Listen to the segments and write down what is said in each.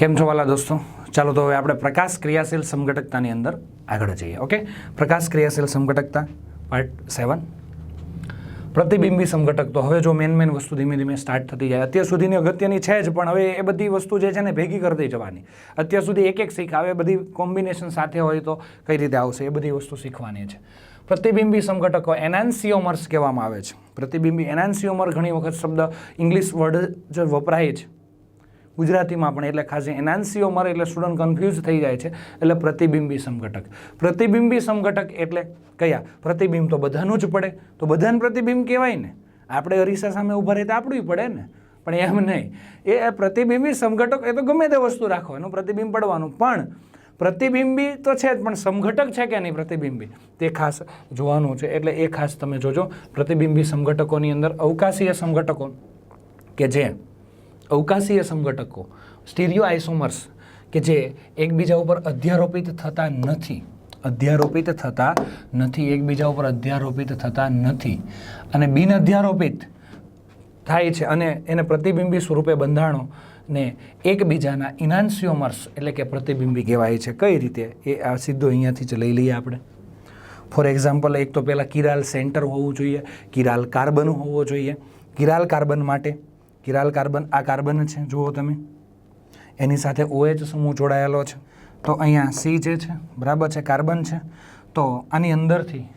કેમ છો વાલા દોસ્તો? ચાલો તો હવે આપણે પ્રકાશ ક્રિયાશીલ સમઘટકતાની અંદર આગળ જઈએ, ઓકે? પ્રકાશ ક્રિયાશીલ સમઘટકતા પાર્ટ સેવન પ્રતિબિંબી સમઘટક તો હવે જો મેન મેન વસ્તુ ધીમે ધીમે સ્ટાર્ટ થતી જાય. અત્યાર સુધીની અગત્યની છે જ, પણ હવે એ બધી વસ્તુ જે છે ને ભેગી કરતી જવાની. અત્યાર સુધી એક એક શીખ આવે બધી કોમ્બિનેશન સાથે હોય તો કઈ રીતે આવશે એ બધી વસ્તુ શીખવાની છે. પ્રતિબિંબી સમઘટકો એનાન્સિયોમર્સ કહેવામાં આવે છે. પ્રતિબિંબી એનાન્સિયોમર ઘણી વખત શબ્દ ઇંગ્લિશ વર્ડ જે વપરાય છે. ગુજરાતીમાં પણ એટલે ખાસ એનાન્સિયોમર એટલે સ્ટુડન્ટ કન્ફ્યુઝ થઈ જાય છે, એટલે પ્રતિબિંબી સમઘટક પ્રતિબિંબી સમઘટક એટલે કયા? પ્રતિબિંબ તો બધાનું જ પડે. તો બધાને પ્રતિબિંબ કહેવાય ને? આપણે અરીસા સામે ઊભા રહે તો આપણું પડે ને? પણ એમ નહીં. એ પ્રતિબિંબી સમઘટક એ તો ગમે તે વસ્તુ રાખો, એનું પ્રતિબિંબ પડવાનું. પણ પ્રતિબિંબી તો છે જ, પણ સમઘટક છે કે નહીં પ્રતિબિંબી? તે ખાસ જોવાનું છે. એટલે એ ખાસ તમે જોજો. પ્રતિબિંબી સમઘટકોની અંદર અવકાશીય સમઘટકો કે જે અવકાશીય સંગઠકો, સ્ટીરિયો આઇસોમર્સ, કે જે એકબીજા ઉપર અધ્યારોપિત થતા નથી, અધ્યારોપિત થતા નથી, એકબીજા ઉપર અધ્યારોપિત થતા નથી, અને બિન અધ્યારોપિત થાય છે અને એને પ્રતિબિંબી સ્વરૂપે બંધાણો ને એકબીજાના ઇનાન્સિયોમર્સ એટલે કે પ્રતિબિંબી કહેવાય છે. કઈ રીતે? એ આ સીધો અહીંયાથી જ લઈ લઈએ આપણે. ફોર એક્ઝામ્પલ એક તો પહેલાં કિરાલ સેન્ટર હોવું જોઈએ, કિરાલ કાર્બન હોવો જોઈએ. કિરાલ કાર્બન માટે કિરાલ કાર્બન, આ કાર્બન છે, જુઓ તમે. એની સાથે ઓએચ સમૂહ જોડાયેલો છે. તો અહીંયા સી જે છે, બરાબર છે, કાર્બન છે. તો આની અંદરથી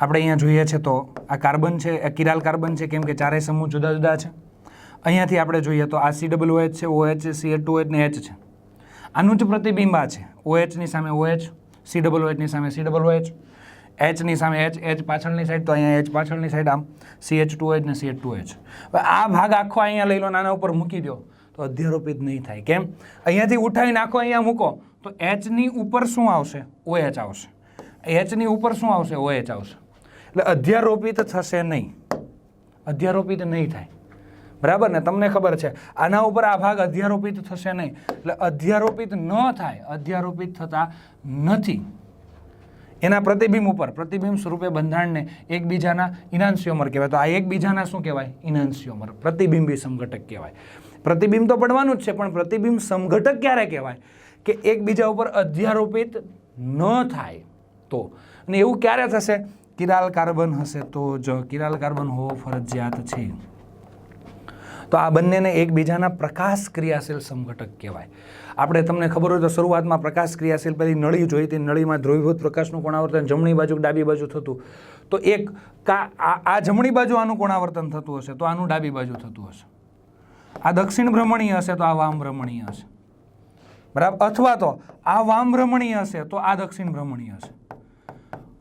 આપણે અહીંયા જોઈએ છે, તો આ કાર્બન છે, એ કિરાલ કાર્બન છે, કેમ કે ચારેય સમૂહ જુદા જુદા છે. અહીંયાથી આપણે જોઈએ તો આ સી ડબલ ઓએચ છે ઓએચ સી ટુ એચ ને એચ છે. આનું જ પ્રતિબિંબ આ છે ઓએચની સામે ઓએચ સી ડબલ ઓએચની સામે સી ડબલ OH એચની સામે એચ એચ પાછળની સાઈડ તો અહીંયા એચ પાછળની સાઈડ આમ સી એચ ટુ એચ ને સી એચ ટુ એચ આ ભાગ આખો અહીંયા લઈ લો, નાના ઉપર મૂકી દો, તો અધ્યારોપિત નહીં થાય. કેમ? અહીંયાથી ઉઠાવીને આખો અહીંયા મૂકો, તો એચની ઉપર શું આવશે? ઓ એચ આવશે. એચની ઉપર શું આવશે? ઓ એચ આવશે. એટલે અધ્યારોપિત થશે નહીં. અધ્યારોપિત નહીં થાય. બરાબર ને? તમને ખબર છે. આના ઉપર આ ભાગ અધ્યારોપિત થશે નહીં. એટલે અધ્યારોપિત ન થાય. અધ્યારોપિત થતા નથી. એના પ્રતિબિંબ ઉપર, પ્રતિબિંબ સ્વરૂપે બંધારણને એકબીજાના ઇનાન્સિયોમર કહેવાય. તો આ એકબીજાના શું કહેવાય? ઇનાન્સિયોમર પ્રતિબિંબી સમઘટક કહેવાય. પ્રતિબિંબ તો પડવાનું જ છે, પણ પ્રતિબિંબ સમઘટક ક્યારે કહેવાય? કે એકબીજા ઉપર અધ્યારોપિત ન થાય તો. અને એવું ક્યારે થશે? કિરાલ કાર્બન હશે તો જ. કિરાલ કાર્બન હોવો ફરજિયાત છે. તો આ બંનેને એકબીજાના પ્રકાશ ક્રિયાશીલ સમઘટક કહેવાય. આપણે તમને ખબર હોય તો શરૂઆતમાં પ્રકાશ ક્રિયાશીલ પેલી નળી જોઈ હતી. નળીમાં ધ્રુવીભૂત પ્રકાશનું કોણાવર્તન, જમણી બાજુ ડાબી બાજુ થતું. તો એક કા આ જમણી બાજુ આનું કોણાવર્તન થતું હશે, તો આનું ડાબી બાજુ થતું હશે. આ દક્ષિણ ભ્રમણીય હશે, તો આ વામ ભ્રમણીય હશે. બરાબર? અથવા તો આ વામ ભ્રમણીય હશે, તો આ દક્ષિણ ભ્રમણીય હશે.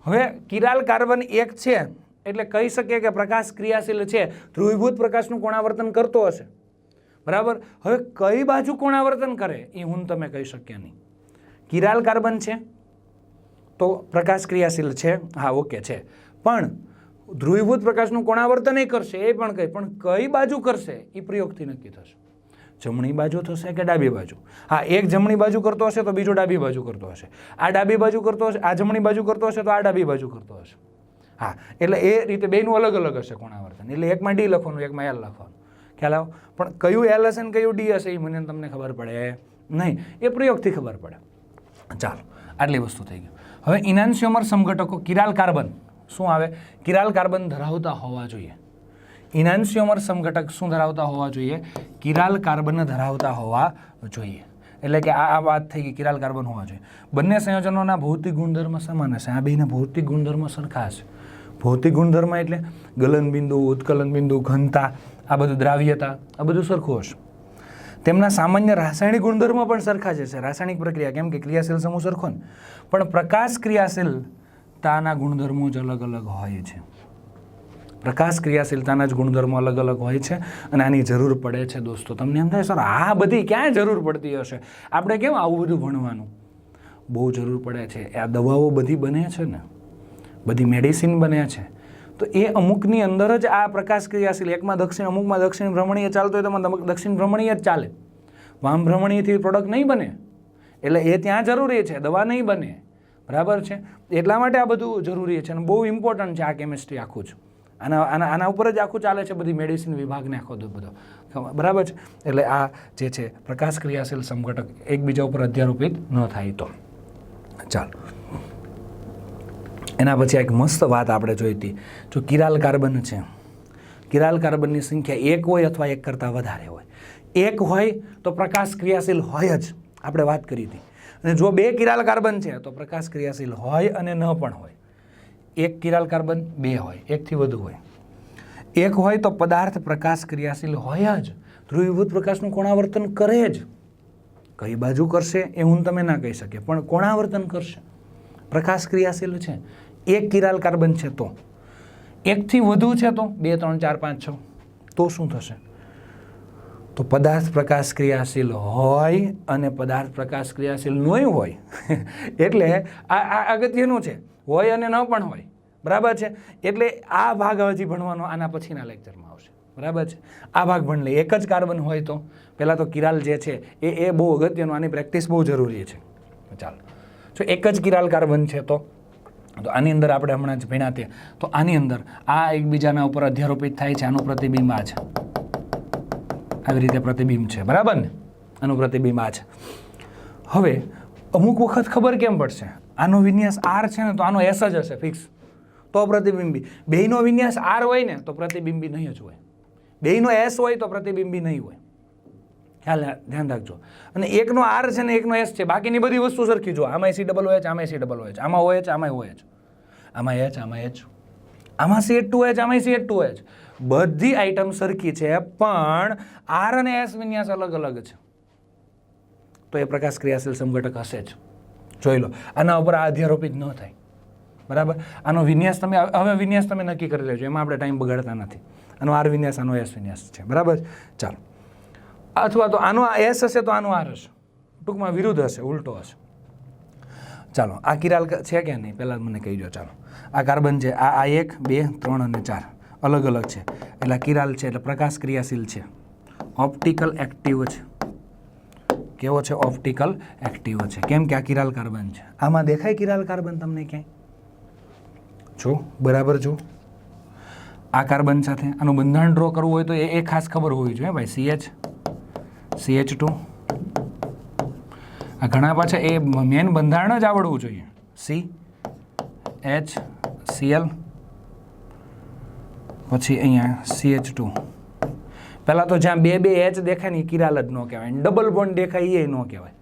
હવે કિરાલ કાર્બન એક છે. એટલે કહી શકીએ કે પ્રકાશ ક્રિયાશીલ છે. ધ્રુવીભૂત પ્રકાશનું કોણાવર્તન કરતો હશે. બરાબર? હવે કઈ બાજુ કોણાવર્તન કરે એ હું તમે કહી શક્યા નહીં. કિરાલ કાર્બન છે, તો પ્રકાશ ક્રિયાશીલ છે. હા, ઓકે છે. પણ ધ્રુવીભૂત પ્રકાશનું કોણાવર્તન એ કરશે, એ પણ કંઈ, પણ કઈ બાજુ કરશે એ પ્રયોગથી નક્કી થશે. જમણી બાજુ થશે કે ડાબી બાજુ? હા, એક જમણી બાજુ કરતો હશે તો બીજો ડાબી બાજુ કરતો હશે. આ ડાબી બાજુ કરતો હશે, આ જમણી બાજુ કરતો હશે તો આ ડાબી બાજુ કરતો હશે. હા, એટલે એ રીતે બેનું અલગ અલગ હશે કોણાવર્તન એટલે એકમાં ડી લખવાનું, એકમાં એલ લખવાનું. ખ્યાલ આવો? પણ કયું એલ હશે ને કયું ડી હશે એ મને તમને ખબર પડે. નહીં, એ પ્રયોગથી ખબર પડે. ચાલો, આટલી વસ્તુ થઈ ગઈ. હવે ઇનાન્સિયોમર સમઘટકો કિરાલ કાર્બન. શું આવે? કિરાલ કાર્બન ધરાવતા હોવા જોઈએ. ઇનાન્સિયોમર સમઘટક શું ધરાવતા હોવા જોઈએ? કિરાલ કાર્બન ધરાવતા હોવા જોઈએ. એટલે કે આ વાત થઈ ગઈ, કિરાલ કાર્બન હોવા જોઈએ. બંને સંયોજનોના ભૌતિક ગુણધર્મ સમાન હશે. આ બેના ભૌતિક ગુણધર્મ સરખા હશે. ભૌતિક ગુણધર્મ એટલે ગલન બિંદુ ઉત્કલન બિંદુ ઘનતા, આ બધું દ્રાવ્યતા, આ બધું સરખું હશે. તેમના સામાન્ય રાસાયણિક ગુણધર્મો પણ સરખા જ હશે. રાસાયણિક પ્રક્રિયા કેમ કે ક્રિયાશીલ સમૂહ સરખો ને? પણ પ્રકાશ ક્રિયાશીલતાના ગુણધર્મો જ અલગ અલગ હોય છે. પ્રકાશ ક્રિયાશીલતાના જ ગુણધર્મો અલગ અલગ હોય છે અને આની જરૂર પડે છે દોસ્તો. તમને એમ થાય, સર, આ બધી ક્યાં જરૂર પડતી હશે? આપણે કેમ આવું બધું ભણવાનું? બહુ જરૂર પડે છે. આ દવાઓ બધી બને છે ને? બધી મેડિસિન બને છે. તો એ અમુકની અંદર જ આ પ્રકાશ ક્રિયાશીલ, એકમાં દક્ષિણ, અમુકમાં દક્ષિણ ભ્રમણીય ચાલતો હોય તો દક્ષિણ ભ્રમણીય જ ચાલે. વામ ભ્રમણીયથી પ્રોડક્ટ નહીં બને. એટલે એ ત્યાં જરૂરી છે, દવા નહીં બને. બરાબર છે? એટલા માટે આ બધું જરૂરી છે અને બહુ ઇમ્પોર્ટન્ટ છે આ કેમિસ્ટ્રી આખું જ. આના આના આના ઉપર જ આખું ચાલે છે બધી મેડિસિન વિભાગને આખો બધો. બરાબર છે? એટલે આ જે છે પ્રકાશ ક્રિયાશીલ સંગઠક એકબીજા ઉપર અધ્યારોપિત ન થાય તો. ચાલો. એના પછી એક મસ્ત વાત આપણે જોઈ હતી. જો કિરાલ કાર્બન છે, કિરાલ કાર્બનની સંખ્યા એક હોય અથવા એક કરતાં વધારે હોય. એક હોય તો પ્રકાશ ક્રિયાશીલ હોય જ, આપણે વાત કરી હતી. અને જો બે કિરાલ કાર્બન છે, તો પ્રકાશ ક્રિયાશીલ હોય અને ન પણ હોય. એક કિરાલ કાર્બન બે હોય, એકથી વધુ હોય. એક હોય તો પદાર્થ પ્રકાશ ક્રિયાશીલ હોય જ, ધ્રુવીભૂત પ્રકાશનું કોણાવર્તન કરે જ. કઈ બાજુ કરશે એ હું તમે ના કહી શકે પણ કોણાવર્તન કરશે. પ્રકાશ ક્રિયાશીલ છે. એક કિરાલ કાર્બન છે તો. એકથી વધુ છે તો બે, ત્રણ, ચાર, પાંચ, છ. તો શું થશે? તો પદાર્થ પ્રકાશ ક્રિયાશીલ હોય અને પદાર્થ પ્રકાશ ક્રિયાશીલ નહીં હોય, એટલે આ આ અગત્યનું છે. હોય અને ન પણ હોય. બરાબર છે? એટલે આ ભાગ હજી ભણવાનો આના પછીના લેક્ચરમાં આવશે. બરાબર છે? આ ભાગ ભણ લે. એક જ કાર્બન હોય તો. પહેલાં તો કિરાલ જે છે, એ એ બહુ અગત્યનું, આની પ્રેક્ટિસ બહુ જરૂરી છે. ચાલો. જો એક જ કિરાલ કાર્બન છે તો? તો આની અંદર આપણે હમણાં જ ભીણા તે. તો આની અંદર આ એકબીજાના ઉપર અધ્યારોપિત થાય છે, આનું પ્રતિબિંબ આ છે. આવી રીતે પ્રતિબિંબ છે, બરાબર ને? આનું પ્રતિબિંબ આ છે. હવે, અમુક વખત ખબર કેમ પડશે? આનો વિન્યાસ આર છે ને, તો આનો એસ જ હશે ફિક્સ તો પ્રતિબિંબી. બેયનો વિન્યાસ આર હોય ને, તો પ્રતિબિંબી નહીં જ હોય. બેયનો એસ હોય તો પ્રતિબિંબી નહીં હોય. ખ્યાલ, ધ્યાન રાખજો. અને એકનો આર છે ને, એકનો એસ છે. બાકીની બધી વસ્તુ સરખી જો. આમાં સી ડબલ હોય છે આમાં સી ડબલ હોય છે આમાં હોય છે આમાં હોય છે આમાં એચ આમાં એચ. આમાં સી ટુ એચ આમાં સી ટુ એચ બધી આઈટમ સરખી છે, પણ આર અને એસ વિન્યાસ અલગ અલગ છે. તો એ પ્રકાશ ક્રિયાશીલ સમઘટક હશે જ. જોઈ લો, આના ઉપર આ અધ્યારોપિત ન થાય. બરાબર? આનો વિન્યાસ તમે હવે વિન્યાસ તમે નક્કી કરી લેજો, એમાં આપણે ટાઈમ બગાડતા નથી. આનો આર વિન્યાસ, આનો એસ વિન્યાસ છે. બરાબર? ચાલો. અથવા તો આનો એસ હશે, તો આનો આર હશે. ટૂંકમાં વિરુદ્ધ હશે, ઉલટો હશે. ચાલો, આ કિરાલ છે કે નહીં? પહેલાં મને કહી દો, ચાલો. આ કાર્બન છે, આ આ એક, બે, ત્રણ અને ચાર. અલગ અલગ છે. એટલે કિરાલ છે, એટલે પ્રકાશ ક્રિયાશીલ છે. ઓપ્ટિકલ એક્ટિવ છે. કેવો છે? ઓપ્ટિકલ એક્ટિવ છે. કેમ કે આ કિરાલ કાર્બન છે? આમાં દેખાય કિરાલ કાર્બન તમને ક્યાંય? જો, બરાબર જો. આ કાર્બન સાથે આનું બંધારણ ડ્રો કરવું હોય તો એ ખાસ ખબર હોવી જોઈએ, ભાઈ. સીએચ સીએચ ટુ આ ઘણા પાછા એ મેન બંધારણ જ આવડવું જોઈએ. સી એચ સીએલ પછી અહીંયા સીએચ ટુ પહેલાં તો જ્યાં બે બે એચ દેખાય ને એ કિરાલ જ ન કહેવાય. ડબલ બોન્ડ દેખાય એ ન કહેવાય.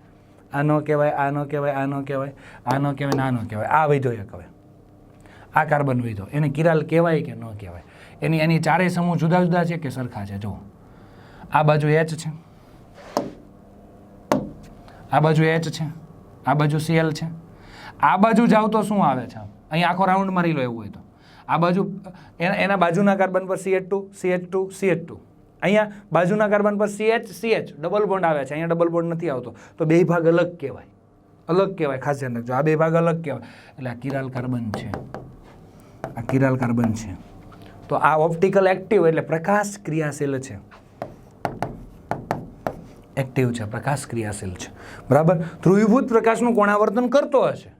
આ ન કહેવાય, આ ન કહેવાય, આ ન કહેવાય, આ ન કહેવાય આ ન કહેવાય. આ વૈધો એ કહેવાય આ કાર્બન વૈધો એને કિરાલ કહેવાય કે ન કહેવાય? એની એની ચારેય સમૂહ જુદા જુદા છે કે સરખા છે? જો આ બાજુ એચ છે. આ બાજુ એચ છે. આ બાજુ સીએલ છે. આ બાજુ જાવ તો શું આવે છે? અહીં આખો રાઉન્ડ મારી લો એવું હોય તો. આ બાજુ, એના એના બાજુના કાર્બન પર C H two C H two C H two અહીંયા બાજુના કાર્બન પર C H C H double bond આવે છે. અહીંયા ડબલ બોન્ડ નથી આવતો. તો બે ભાગ અલગ કહેવાય. અલગ કહેવાય. ખાસ ધ્યાન રાખજો. આ બે ભાગ અલગ કહેવાય. એટલે આ કિરાલ કાર્બન છે. આ કિરાલ કાર્બન છે. તો આ ઓપ્ટિકલ એક્ટિવ એટલે પ્રકાશ ક્રિયાશીલ છે. એક્ટિવ છે, પ્રકાશ ક્રિયાશીલ છે. બરાબર? ધ્રુવીભૂત પ્રકાશનું કોણાવર્તન કરતો હશે.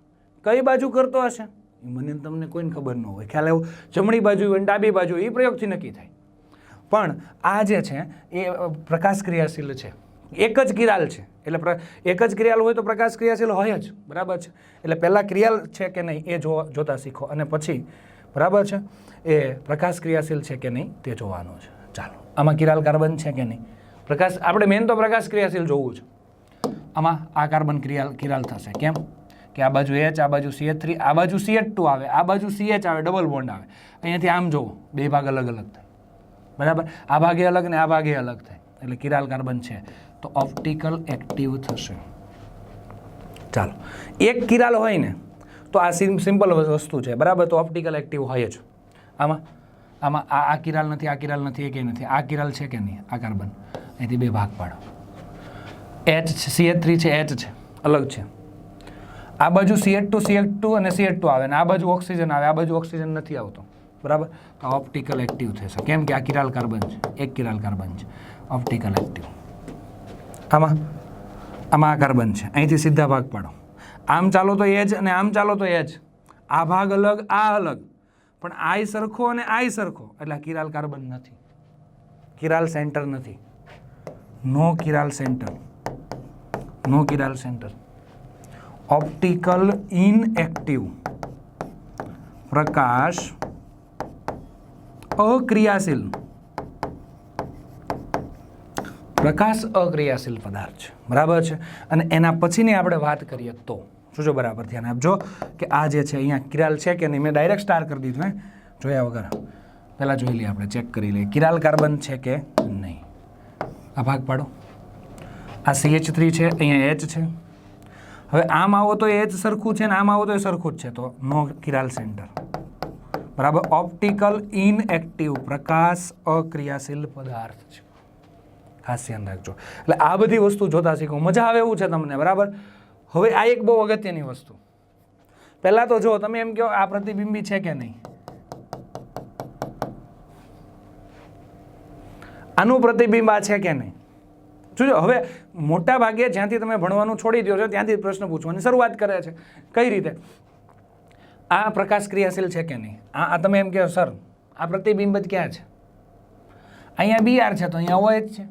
કઈ બાજુ કરતો હશે? મને તમને કોઈને ખબર ન હોય. ખ્યાલ આવ્યો? જમણી બાજુ હોય ને ડાબી બાજુ, એ પ્રયોગથી નક્કી થાય. પણ આ જે છે, એ પ્રકાશ ક્રિયાશીલ છે. એક જ કિરાલ છે. એટલે એક જ ક્રિયાલ હોય તો પ્રકાશ ક્રિયાશીલ હોય જ. બરાબર છે? એટલે પહેલાં ક્રિયાલ છે કે નહીં, એ જો, જોતા શીખો. અને પછી, બરાબર છે? એ પ્રકાશ ક્રિયાશીલ છે કે નહીં, તે જોવાનું છે. ચાલો. આમાં કિરાલ કાર્બન છે કે નહીં? પ્રકાશ, આપણે મેન તો પ્રકાશ ક્રિયાશીલ જોવું છે. આમાં આ કાર્બન ક્રિયાલ કિરાલ થશે. કેમ? કે આ બાજુ એચ આ બાજુ સીએચ થ્રી આ બાજુ સીએચ ટુ આવે, આ બાજુ સીએચ આવે ડબલ બોન્ડ આવે. અહીંયાથી આમ જોવો, બે ભાગ અલગ અલગ થાય. બરાબર? આ ભાગે અલગ ને આ ભાગે અલગ થાય. એટલે કિરાલ કાર્બન છે. તો ઓપ્ટિકલ એક્ટિવ થશે. ચાલો. એક કિરાલ હોય ને, તો આ સિમ સિમ્પલ વસ્તુ છે. બરાબર? તો ઓપ્ટિકલ એક્ટિવ હોય જ. આમાં આમાં આ આ કિરાલ નથી, આ કિરાલ નથી, એ કે નથી. આ કિરાલ છે કે નહીં? આ કાર્બન. અહીંથી બે ભાગ પાડો. એચ છે સીએચ થ્રી છે એચ છે, અલગ છે. આ બાજુ સીએચ ટુ સીએચ ટુ અને સીએચ ટુ આવે અને આ બાજુ ઓક્સિજન આવે, આ બાજુ ઓક્સિજન નથી આવતો. બરાબર? તો ઓપ્ટિકલ એક્ટિવ થશે. કેમ કે આ કિરાલ કાર્બન છે? એક કિરાલ કાર્બન છે. ઓપ્ટિકલ એક્ટિવ આમાં આમાં આ કાર્બન છે. અહીંથી સીધા ભાગ પાડો. આમ ચાલો તો એ જ અને આમ ચાલો તો એ જ આ ભાગ અલગ, આ અલગ. પણ આય સરખો અને આય સરખો. એટલે આ કિરાલ કાર્બન નથી. કિરાલ સેન્ટર નથી. No chiral centre. No chiral centre. Optical inactive. પ્રકાશ અક્રિયાશીલ. પ્રકાશ અક્રિયાશીલ પદાર્થ બરાબર છે? અને એના પછીની આપણે વાત કરીએ તો. જોજો બરાબર ધ્યાન આપજો કે આ જે છે, અહીંયા કિરાલ છે કે નહીં? મેં ડાયરેક્ટ સ્ટાર કરી દીધું, હે? જોયા વગર. પહેલાં જોઈ લઈએ આપણે ચેક કરી લઈએ. કિરાલ કાર્બન છે કે નહીં? આ ભાગ પાડો. આ CH3 થ્રી છે, અહીંયા એચ છે. હવે આમ આવો તો એચ સરખું છે ને આમ આવો તો એ સરખું જ છે. તો નો કિરાલ સેન્ટર બરાબર? ઓપ્ટિકલ ઇનએક્ટિવ પ્રકાશ અક્રિયાશીલ પદાર્થ છે. ખાસ ધ્યાન રાખજો. એટલે આ બધી વસ્તુ જોતા શીખો. મજા આવે એવું છે તમને, બરાબર? હવે આ એક બહુ અગત્યની વસ્તુ. પહેલાં તો જો, તમે એમ કહો, આ પ્રતિબિંબી છે કે નહીં? આનું પ્રતિબિંબ આ છે કે નહીં? જોજો, હવે મોટા ભાગે જ્યાંથી તમે ભણવાનું છોડી દો છો, ત્યાંથી પ્રશ્ન પૂછવાની શરૂઆત કરે છે. કઈ રીતે? આ પ્રકાશ ક્રિયાશીલ છે કે નહીં? આ તમે એમ કહો, સર, આ પ્રતિબિંબ જ ક્યાં છે? અહીંયા બી આર છે તો અહીંયા ઓએચ છે.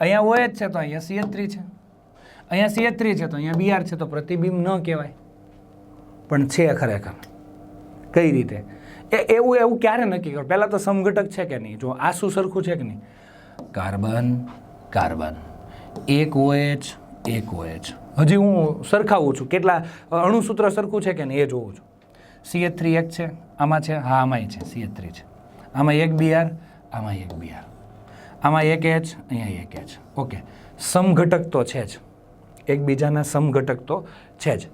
અહીંયા ઓએચ છે તો અહીંયા CH3 છે. અહીંયા CH3 છે તો અહીંયા બીઆર છે તો પ્રતિબિંબ ન કહેવાય. પણ છે ખરેખર. કઈ રીતે? એ એવું એવું ક્યારે નક્કી કરો પહેલાં તો સમઘટક છે કે નહીં? જો આ શું સરખું છે કે નહીં? Carbon carbon. એક ઓએચ એક ઓએચ. હજી હું સરખાવું છું. કેટલા, અણુસૂત્ર સરખું છે કે નહીં એ જોઉં છું. CH3 થ્રી એક છે. આમાં છે? હા, આમાંય છે. CH3 થ્રી છે આમાં એક બીઆર આમાં એક બીઆર આમાં એક એચ અહીંયા એક એચ ઓકે સમઘટક તો છે જ. એકબીજાના સમઘટક તો છે જ.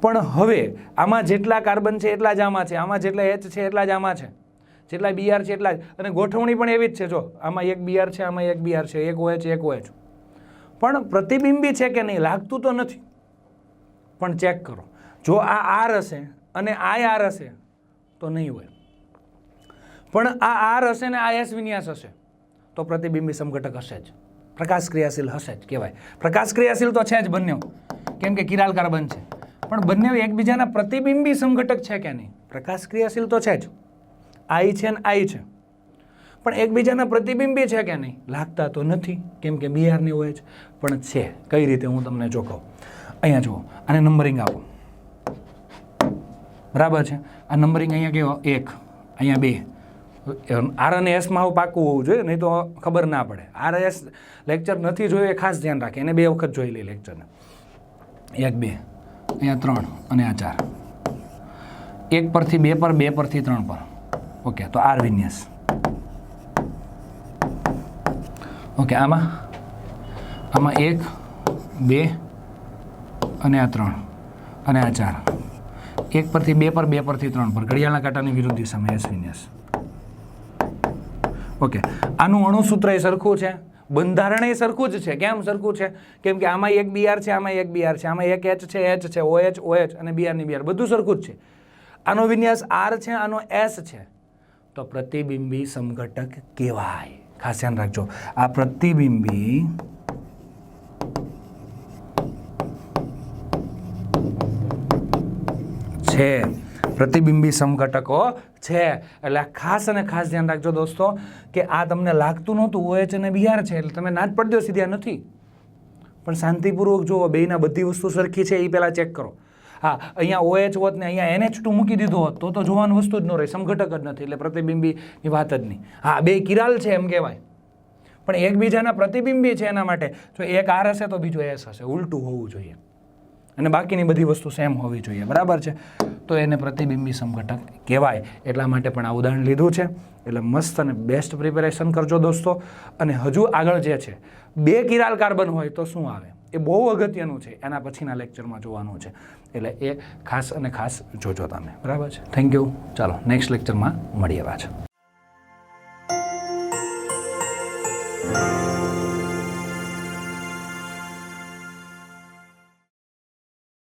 પણ હવે આમાં જેટલા કાર્બન છે એટલા જ આમાં છે, આમાં જેટલા એચ છે એટલા જ આમાં છે, જેટલા બીઆર છે એટલા જ. અને ગોઠવણી પણ એવી જ છે, જો, આમાં એક બીઆર છે, આમાં એક બીઆર છે, એક ઓએચ એક ઓએચ પણ પ્રતિબિંબી છે કે નહીં લાગતું તો નથી. પણ ચેક કરો. જો આ આર હશે અને આ આર હશે તો નહીં હોય. પણ આ આર હશે ને આ એસ વિન્યાસ હશે તો પ્રતિબિંબી સમઘટક હશે જ. પ્રકાશ ક્રિયાશીલ હશે જ કહેવાય. પ્રકાશ ક્રિયાશીલ તો છે જ બંને. કેમ કે કિરાલ કાર્બન છે. પણ બંને એકબીજાના પ્રતિબિંબી સંઘટક છે કે નહીં? પ્રકાશ ક્રિયાશીલ તો છે જ. આઈ છે ને આઈ છે. પણ એકબીજાના પ્રતિબિંબી છે કે નહીં? લાગતા તો નથી, કેમ કે બિહારની હોય જ. પણ છે, કઈ રીતે હું તમને જો અહીંયા જુઓ, આને નંબરિંગ આપો. બરાબર છે? આ નંબરિંગ અહીંયા કેવો? એક. અહીંયા બે. આર અને એસમાં આવું પાકું હોવું જોઈએ, નહીં તો ખબર ના પડે. આર એસ લેક્ચર નથી જોયું એ ખાસ ધ્યાન રાખે. એને બે વખત જોઈ લે લેક્ચરને એક, બે. અહીંયા ત્રણ અને આ ચાર. એક પરથી બે પર, બે પરથી ત્રણ પર. ઓકે, તો આર વિન્યાસ. ઓકે, આમાં આમાં એક, બે અને આ ત્રણ અને આ ચાર. એક પરથી બે પર, બે પરથી ત્રણ પર. ઘડિયાળના કાંટાની વિરુદ્ધ દિશામાં એસ વિન્યાસ. ઓકે, આનું અણુસૂત્ર એ સરખું છે? બંધારણ એ સરખું જ છે. કેમ સરખું છે? કેમ કે આમાં એક બીઆર છે આમાં એક બીઆર છે આમાં એક એચ છે એચ છે ઓએચ ઓએચ અને બીઆરની બીઆર બધું સરખું જ છે. આનો વિન્યાસ આર છે, આનો એસ છે. તો પ્રતિબિંબી સમઘટક કહેવાય. ખાસ ધ્યાન રાખજો. આ પ્રતિબિંબી છે. પ્રતિબિંબી સમઘટકો છે. એટલે ખાસ અને ખાસ ધ્યાન રાખજો દોસ્તો, કે આ તમને લાગતું નહોતું ઓએચ અને બિહાર છે, એટલે તમે ના જ પડી દો આ નથી. પણ શાંતિપૂર્વક જુઓ, બેયના બધી વસ્તુ સરખી છે એ પહેલાં ચેક કરો. હા, અહીંયા ઓએચ હોત ને અહીંયા એનએચ ટુ મૂકી દીધો હોત, તો તો જોવાનું વસ્તુ જ ન રહે સમઘટક જ નથી, એટલે પ્રતિબિંબીની વાત જ નહીં. હા, બે કિરાલ છે એમ કહેવાય. પણ એકબીજાના પ્રતિબિંબી છે એના માટે. જો એક આર હશે તો બીજો એસ હશે, ઉલટું હોવું જોઈએ. અને બાકીની બધી વસ્તુ સેમ હોવી જોઈએ. બરાબર છે? તો એને પ્રતિબિંબી સમઘટક કહેવાય. એટલા માટે પણ આ ઉદાહરણ લીધું છે. એટલે મસ્ત અને બેસ્ટ પ્રિપેરેશન કરજો દોસ્તો. અને હજુ આગળ જે છે, બે કિરાલ કાર્બન હોય તો શું આવે? એ બહુ અગત્યનું છે. એના પછીના લેક્ચરમાં જોવાનું છે. એટલે એ ખાસ અને ખાસ જોજો તમે. બરાબર છે? થેન્ક યુ ચાલો નેક્સ્ટ લેક્ચરમાં મળીએ પાછા.